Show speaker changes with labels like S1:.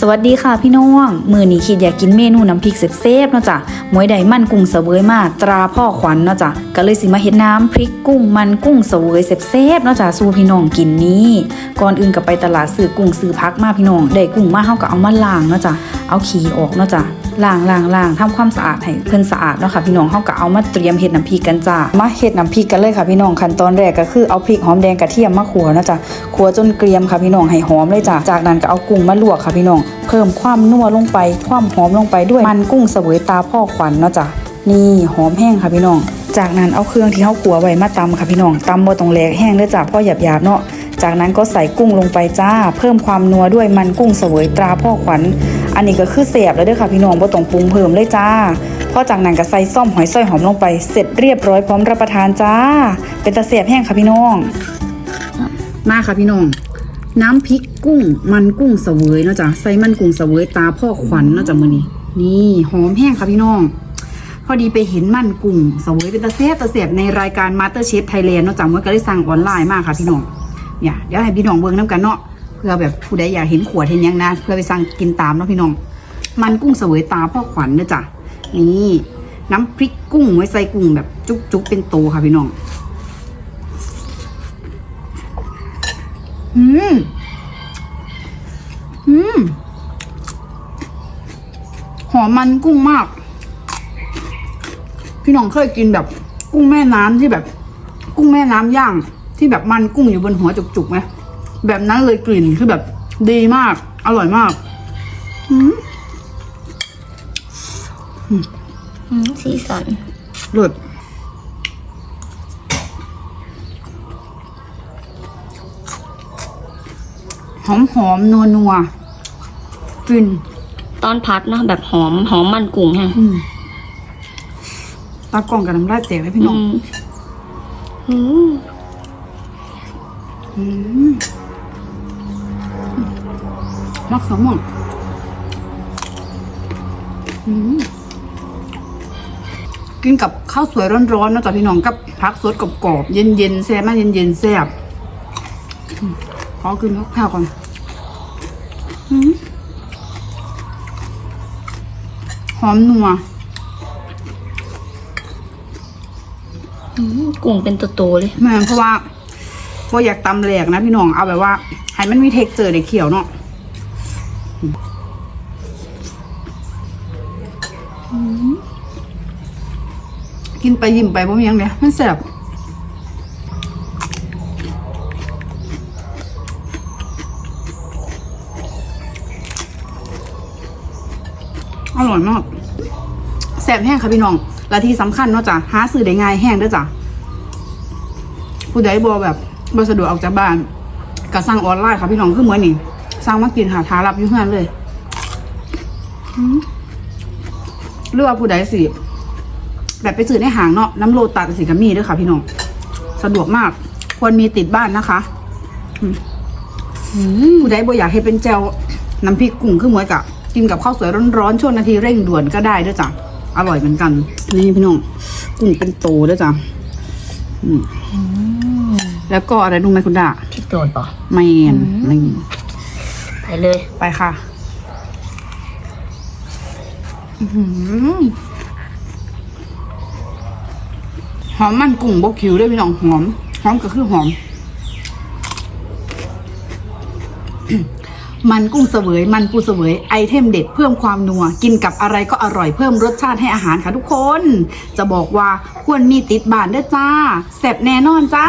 S1: สวัสดีค่ะพี่น้อง มือนี้คิดอยากกินเมนูน้ำพริกเซฟๆเนาะจ้ะหมวยใดมันกุ้งเสวยมาตราพ่อขวัญเนาะจ้ะก็เลยสิมาเฮ็ดน้ำพริกกุ้งมันกุ้งเสวยเซฟๆเนาะจ้ะสู่พี่น้องกินนี้ก่อนอื่นก็ไปตลาดซื้อกุ้งซื้อพักมาพี่น้องได้กุ้งมาเฮาก็เอามาล้างเนาะจ้ะเอาขี้ออกเนาะจ้ะ ล้างล้างล้างทำความสะอาดให้เพิ่นสะอาดเนาะค่ะพี่น้องเฮาก็เอามาเตรียมเฮ็ดน้ำพริกกันจ้ะมาเฮ็ดน้ำพริกกันเลยค่ะพี่น้องขั้นตอนแรกก็คือเอาพริกหอมแดงกระเทียมมาขัวนะจ้ะขัวจนเกรียมค่ะพี่น้องให้หอมเลยจ้ะจากนั้นก็เอากุ้งมาลวกค่ะพี่น้อง เพิ่มความนัวลงไป ความหอมลงไปด้วยมันกุ้งเสวยตาพ่อขวัญเนาะจ้ะนี่หอมแห้งค่ะพี่น้อง จากนั้นเอาเครื่องที่เฮาขัวไว้มาตำค่ะพี่น้องตำบ่ต้องแหลกแห้งเด้อจ้ะพ่อหยาบๆเนาะจากนั้นก็ใส่กุ้งลงไปจ้า เพิ่มความนัวด้วยมันกุ้งเสวยตราพ่อขวัญ อันนี้ก็คือเสียบแล้วเด้อค่ะพี่น้องบ่ต้องปรุงเพิ่มเลยจ้าพอจากนั้นก็ใส่ซ่อมหอยส้อยหอมลงไปเสร็จเรียบร้อยพร้อมรับประทานจ้า เป็นตาเสียบแห้งค่ะพี่น้อง มาค่ะพี่น้องน้ำพริกกุ้งมันกุ้งเสวยเนาะจ้ะใส่มันกุ้งเสวยตาพ่อขวัญเนาะจ้ะมื้อนี้นี่หอมแห้งค่ะพี่น้อง พอดีไปเห็นมันกุ้งเสวยเป็นตาเซฟตาเสียบในรายการ Master Chef Thailand เนาะจ้ะมื่อก็ได้สั่งออนไลน์มากค่ะพี่น้องเนี่ยเดี๋ยวให้พี่น้องเบิ่งน้ำกันเนาะ พื่อแบบผู้ใดอยากเห็นขวดเห็นยังนะเพื่อไปสั่งกินตามเนาะพี่น้อง มันกุ้งเสวยตาพ่อขวัญเนาะจ้ะนี่น้ำพริกกุ้งไว้ใส่กุ้งแบบจุกๆเป็นโตค่ะพี่น้องอืมอืมหอมมันกุ้งมาก พี่น้องเคยกินแบบ กุ้งแม่น้ำที่แบบ กุ้งแม่น้ำย่าง ที่แบบมันกุ้งอยู่บนหัวจุกๆไหม แบบนั้นเลยกลิ่นคือแบบดีมาก อร่อยมากอืม
S2: อืมสีสัน
S1: เลิศหอมหอมนัวนัวๆฟิน
S2: ตอนพัดเนาะแบบหอมหอมมันกุ้งแฮะ
S1: อืมตากล้องกับน้ำลายแตกเลยพี่น้อง
S2: อืมอืม
S1: อื มมักสมองอืมกินกับข้าวสวยร้อนๆเนอะจ๊ะพี่น้องกับพักสดกรอบๆเย็นๆแซ่บมากเย็นๆแซ่บอืมขอกินข้าวก่อนอืมหอมนัว
S2: อืมกุ้งเป็นตัวโตเลย
S1: แม่นเพราะว่าเพราะอยากตำแหลกนะพี่น้องเอาแบบว่าให้มันมีเทคเจอร์ในเขียวเนาะอืม กินไปยิ้มไปบ่มีหยังเลยมันแซ่บอร่อยมากแซ่บแห้งค่ะพี่น้อง และที่สำคัญเนาะจ้ะหาซื้อได้ง่ายแห้งด้วยจ้ะผู้ใดบอแบบบสะดวกออกจากบ้านก็สั่งออนไลน์ค่ะพี่น้องคือเหมือนนี่ สั่งมากินหาทารับอยู่เฮือนเลยอืมหรือว่าผู้ใดสิแบบไปซื้อในห้างเนาะน้ำโลตัดสิกามีด้วยค่ะ พี่น้องสะดวกมาก ควรมีติดบ้านนะคะอืมผู้ใดบ่อยากให้เป็นแจวน้ำพริกกุ้งคือหมวยกะกินกับข้าวสวยร้อนๆช่วงนาทีเร่งด่วนก็ได้ด้วยจ้ะอร่อยเหมือนกัน นี่พี่น้องกุ้งเป็นโตด้วยจ้ะแล้วก็อะไรรู้ไหมคุณดา
S2: พริกโดดป่ะ
S1: แมนนี่
S2: ไป เลย
S1: ไปค่ะอื้อหือหอมมันกุ้งบกคิวด้วยพี่น้องหอมหอมก็คือหอม มันกุ้งเสวย มันปูเสวยไอเทมเด็ดเพิ่มความนัว กินกับอะไรก็อร่อยเพิ่มรสชาติให้อาหารค่ะทุกคน จะบอกว่าควรมีติดบ้านด้วยจ้าแซ่บแน่นอนจ้า